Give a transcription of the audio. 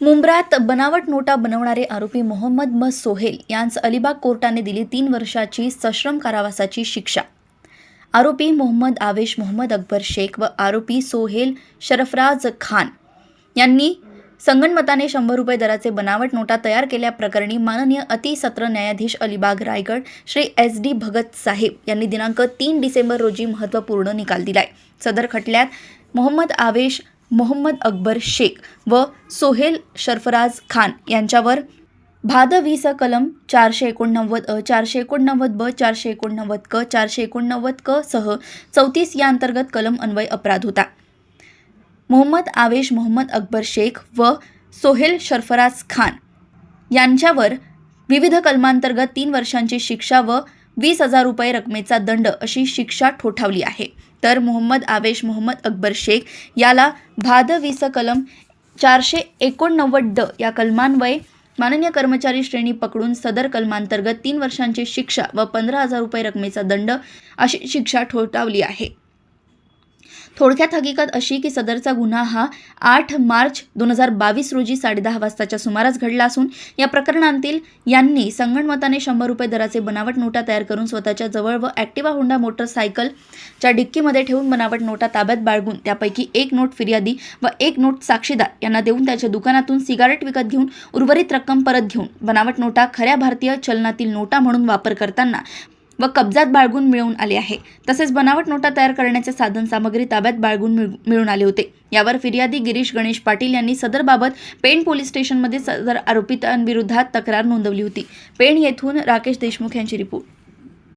मुंब्र्यात बनावट नोटा बनवणारे आरोपी मोहम्मद म. सोहेल यांस अलिबाग कोर्टाने दिली तीन वर्षाची सश्रम कारावासाची शिक्षा. आरोपी मोहम्मद आवेश मोहम्मद अकबर शेख व आरोपी सोहेल शरफराज खान यांनी संगणमताने शंभर रुपये दराचे बनावट नोटा तयार केल्याप्रकरणी माननीय अतिसत्र न्यायाधीश अलिबाग रायगड श्री एस डी भगत साहेब यांनी दिनांक तीन डिसेंबर रोजी महत्त्वपूर्ण निकाल दिलाय. सदर खटल्यात मोहम्मद आवेश मोहम्मद अकबर शेख व सोहेल सरफराज खान यांच्यावर भाद वीस कलम चारशे एकोणनव्वद अ चारशे एकोणनव्वद ब चारशे एकोणनव्वद क चारशे एकोणनव्वद क सह चौतीस या अंतर्गत कलम अन्वय अपराध होता. मोहम्मद आवेश मोहम्मद अकबर शेख व सोहेल सरफराज खान यांच्यावर विविध कलमांतर्गत तीन वर्षांची शिक्षा व वीस हजार रुपये रकमेचा दंड अशी शिक्षा ठोठावली आहे. तर मोहम्मद आवेश मोहम्मद अकबर शेख याला भाद वीस कलम चारशे एकोणनव्वद ड या कलमान्वये माननीय कर्मचारी श्रेणी पकडून सदर कलमांतर्गत तीन वर्षांची शिक्षा व पंधरा हजार रुपये रकमेचा दंड अशी शिक्षा ठोठावली आहे. थोडक्यात हकीकत अशी की सदरचा गुन्हा हा आठ मार्च दोन हजार बावीस रोजी साडेदहा वाजताच्या सुमारास घडला असून या प्रकरणांतील यांनी संगणमताने शंभर रुपये दराचे बनावट नोटा तयार करून स्वतःच्या जवळ व ॲक्टिवा होंडा मोटरसायकलच्या डिक्कीमध्ये ठेवून बनावट नोटा ताब्यात बाळगून त्यापैकी एक नोट फिर्यादी व एक नोट साक्षीदार यांना देऊन त्याच्या दुकानातून सिगारेट विकत घेऊन उर्वरित रक्कम परत घेऊन बनावट नोटा खऱ्या भारतीय चलनातील नोटा म्हणून वापर करताना व कब्जात बाळगून मिळवून आले आहे. तसेच बनावट नोटा तयार करण्याचे साधन सामग्री ताब्यात बाळगून मिळून आले होते. यावर फिर्यादी गिरीश गणेश पाटील यांनी सदरबाबत पेण पोलीस स्टेशनमध्ये सदर आरोपितांविरोधात तक्रार नोंदवली होती. पेण येथून राकेश देशमुख यांची रिपोर्ट.